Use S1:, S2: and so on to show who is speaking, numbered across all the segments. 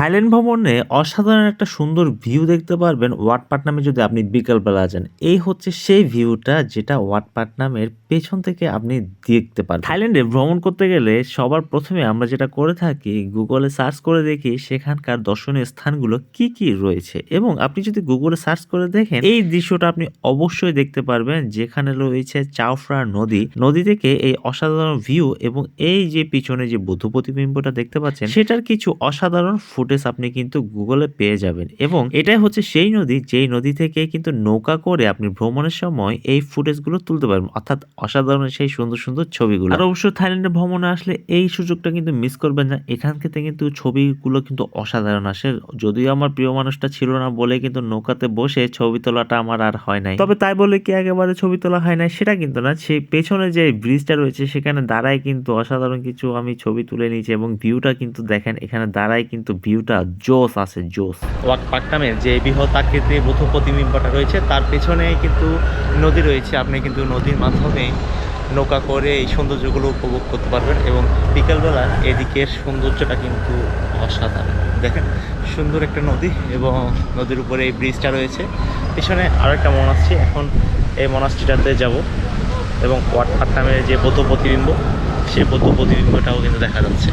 S1: Thailand ভ্রমণে অসাধারণ একটা সুন্দর ভিউ দেখতে পারবেন ওয়াটপাট নামে যদি আপনি বিকালবেলা যান। এই হচ্ছে সেই ভিউটা যেটা ওয়াটপাট নামের পেছন থেকে আপনি দেখতে পারবেন। থাইল্যান্ডে ভ্রমণ করতে গেলে সবার প্রথমে আমরা যেটা করে থাকি, গুগলে সার্চ করে দেখি সেখানকার দর্শনীয় স্থানগুলো কি কি রয়েছে। এবং আপনি যদি গুগলে সার্চ করে দেখেন, এই দৃশ্যটা আপনি অবশ্যই দেখতে পারবেন যেখানে রয়েছে চাওফ্রা নদী। নদী থেকে এই অসাধারণ ভিউ এবং এই যে পিছনে যে বুদ্ধ প্রতিবিম্বটা দেখতে পাচ্ছেন, সেটার কিছু অসাধারণ ফুটেজ আপনি কিন্তু গুগলে পেয়ে যাবেন এবং এটাই হচ্ছে সেই নদী, যেই নদী থেকে কিন্তু নৌকা করে আপনি ভ্রমণের সময় এই ফুটেজগুলো তুলতে পারবেন। অর্থাৎ অসাধারণ সেই সুন্দর সুন্দর ছবিগুলো। আর অবশ্য থাইল্যান্ডে ভ্রমণে আসলে এই সুযোগটা কিন্তু মিস করবেন না। এখান থেকে কিন্তু ছবিগুলো কিন্তু অসাধারণ আসে। যদিও আমার প্রিয় মানুষটা ছিল না বলে কিন্তু নৌকাতে বসে ছবি তোলাটা আমার আর হয় নাই। তবে তাই বলে কি একেবারে ছবি তোলা হয় নাই সেটা কিন্তু না। সেই পেছনে যে ব্রিজটা রয়েছে সেখানে দাঁড়ায় কিন্তু অসাধারণ কিছু আমি ছবি তুলে নিয়েছি এবং ভিউটা কিন্তু দেখেন, এখানে দাঁড়ায় কিন্তু ভিউটা জোস আছে, জোস। ওয়াক পাট্টামের যে বৃহৎ আকৃতির বুদ্ধ প্রতিবিম্বটা রয়েছে, তার পেছনেই কিন্তু নদী রয়েছে। আপনি কিন্তু নদীর মাধ্যমে নৌকা করে এই সৌন্দর্যগুলো উপভোগ করতে পারবেন এবং বিকেলবেলা এদিকের সৌন্দর্যটা কিন্তু অসাধারণ। দেখেন, সুন্দর একটা নদী এবং নদীর উপরে এই ব্রিজটা রয়েছে। পিছনে আরও একটা মনাস্ট্রি, এখন এই মনাস্ট্রিটাতে যাব এবং ওয়াট পাট্টামের যে বৌদ্ধ প্রতিবিম্ব, সেই বৌদ্ধ প্রতিবিম্বটাও কিন্তু দেখা যাচ্ছে।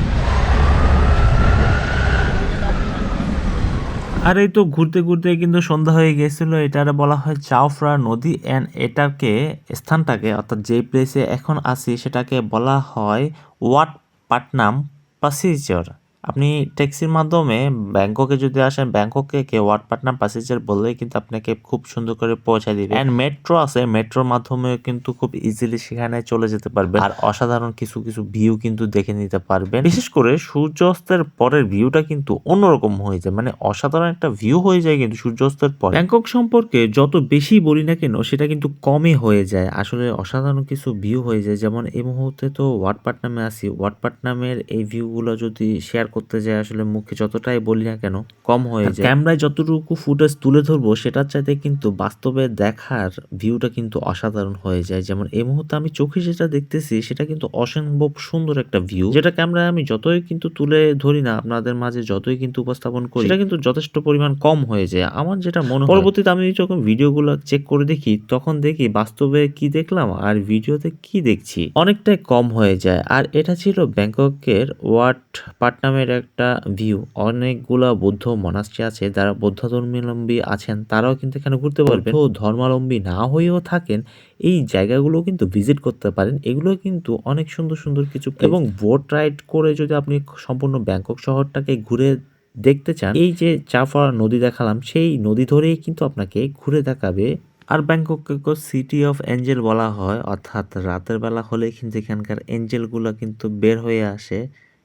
S1: আর এই তো ঘুরতে ঘুরতে কিন্তু সন্ধ্যা হয়ে গেছিল এটা বলা হয় চাওফ্রা নদী অ্যান্ড এটাকে, স্থানটাকে, অর্থাৎ যে প্লেসে এখন আছি, সেটাকে বলা হয় ওয়াট পাটনাম প্যাসেঞ্জার আপনি ট্যাক্সির মাধ্যমে ব্যাংককে যদি আসেন, ব্যাংককে কে ওয়ার্ড পাটনাম প্যাসেঞ্জার বললেই কিন্তু আপনাকে খুব সুন্দর করে পৌঁছায় দিবে। অ্যান্ড মেট্রো আছে মেট্রোর মাধ্যমে কিন্তু খুব ইজিলি সেখানে চলে যেতে পারবে আর অসাধারণ কিছু কিছু ভিউ কিন্তু দেখে নিতে পারবেন। বিশেষ করে সূর্যাস্তের পরের ভিউটা কিন্তু অন্যরকম হয়ে যায়। মানে অসাধারণ একটা ভিউ হয়ে যায় কিন্তু সূর্যাস্তের পর। ব্যাংকক সম্পর্কে যত বেশি বলি না কেন, সেটা কিন্তু কমই হয়ে যায়। আসলে অসাধারণ কিছু ভিউ হয়ে যায়। যেমন এই মুহূর্তে তো ওয়াটপাট নামে আছি। ওয়াটপাট নামের এই ভিউগুলো যদি শেয়ার করতে যাই আসলে মুখে যতটাই বলি না কেন কম হয়ে যায়। ক্যামেরায় যতটুকু ফুটেজ তুলে ধরবো সেটার চাইতে কিন্তু বাস্তবে দেখার ভিউটা কিন্তু অসাধারণ হয়ে যায়। যেমন এই মুহূর্তে আমি চোখে যেটা দেখতেছি সেটা কিন্তু অসম্ভব সুন্দর একটা ভিউ যেটা ক্যামেরায় আমি যতই কিন্তু তুলে ধরি না আপনাদের মাঝে যতই কিন্তু উপস্থাপন করি সেটা কিন্তু যথেষ্ট পরিমাণ কম হয়ে যায়। আমার যেটা মনে হয় পরবর্তীতে আমি যখন ভিডিওগুলো চেক করে দেখি তখন দেখি বাস্তবে কি দেখলাম আর ভিডিওতে কি দেখছি। অনেকটাই কম হয়ে যায়। আর এটা ছিল ব্যাংককের ওয়াট পাট নামের একটা ভিউ অনেকগুলা বৌদ্ধ মনাস্ট্রি আছে যারা বৌদ্ধ ধর্মাবলম্বী আছেন তারাও কিন্তু এখানে ঘুরতে পারবেন। তো ধর্মাবলম্বী না হয়েও থাকেন এই জায়গাগুলো কিন্তু ভিজিট করতে পারেন। এগুলো কিন্তু অনেক সুন্দর সুন্দর কিছু এবং বোট রাইড করে যদি আপনি সম্পূর্ণ ব্যাংকক শহরটাকে ঘুরে দেখতে চান এই যে চাফা নদী দেখালাম সেই নদী ধরেই কিন্তু আপনাকে ঘুরে দেখাবে। আর ব্যাংকককে সিটি অফ এঞ্জেল বলা হয় অর্থাৎ রাতের বেলা হলে কিন্তু এখানকার এঞ্জেলগুলো কিন্তু বের হয়ে আসে।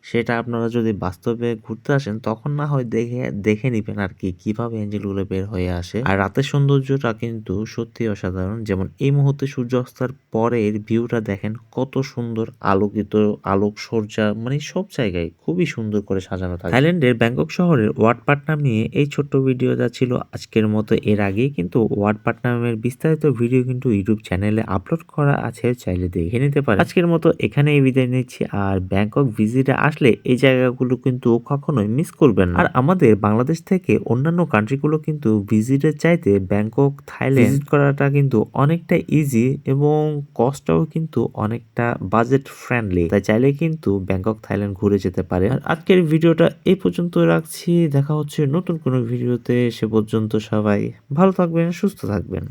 S1: সেটা আপনারা যদি বাস্তবে ঘুরতে আসেন, তখন না হয় দেখে দেখে নিবেন আর কি, কীভাবে এঞ্জেলগুলো বের হয়ে আসে। আর রাতের সৌন্দর্যটা কিন্তু সত্যি অসাধারণ। যেমন এই মুহূর্তে সূর্যাস্তের পরের ভিউটা দেখেন, কত সুন্দর আলোকিত আলোক সজ্জা মানে সব জায়গায় খুবই সুন্দর করে সাজানো থাকে। থাইল্যান্ডের ব্যাংকক শহরের ওয়াটপাটনাম নিয়ে এই ছোট্ট ভিডিওটা ছিল আজকের মতো, এর আগেই কিন্তু ওয়াটপাটনামের বিস্তারিত ভিডিও কিন্তু ইউটিউব চ্যানেলে আপলোড করা আছে, চাইলে দেখে নিতে পারেন। আজকের মতো এখানে এই বিদায় নিচ্ছি, আর ব্যাংকক ভিজিটে আসলে এই জায়গাগুলো কিন্তু কখনোই মিস করবেন আর আমাদের বাংলাদেশ থেকে অন্যান্য কান্ট্রিগুলো কিন্তু ভিজিটের চাইতে ব্যাংকক, থাইল্যান্ড করাটা কিন্তু অনেকটা ইজি এবং কস্টটাও কিন্তু অনেকটা বাজেট ফ্রেন্ডলি তাই চাইলে কিন্তু ব্যাংকক, থাইল্যান্ড ঘুরে যেতে পারে আর আজকের ভিডিওটা এই পর্যন্ত রাখছি। দেখা হচ্ছে নতুন কোনো ভিডিওতে। সে পর্যন্ত সবাই ভালো থাকবেন, সুস্থ থাকবেন।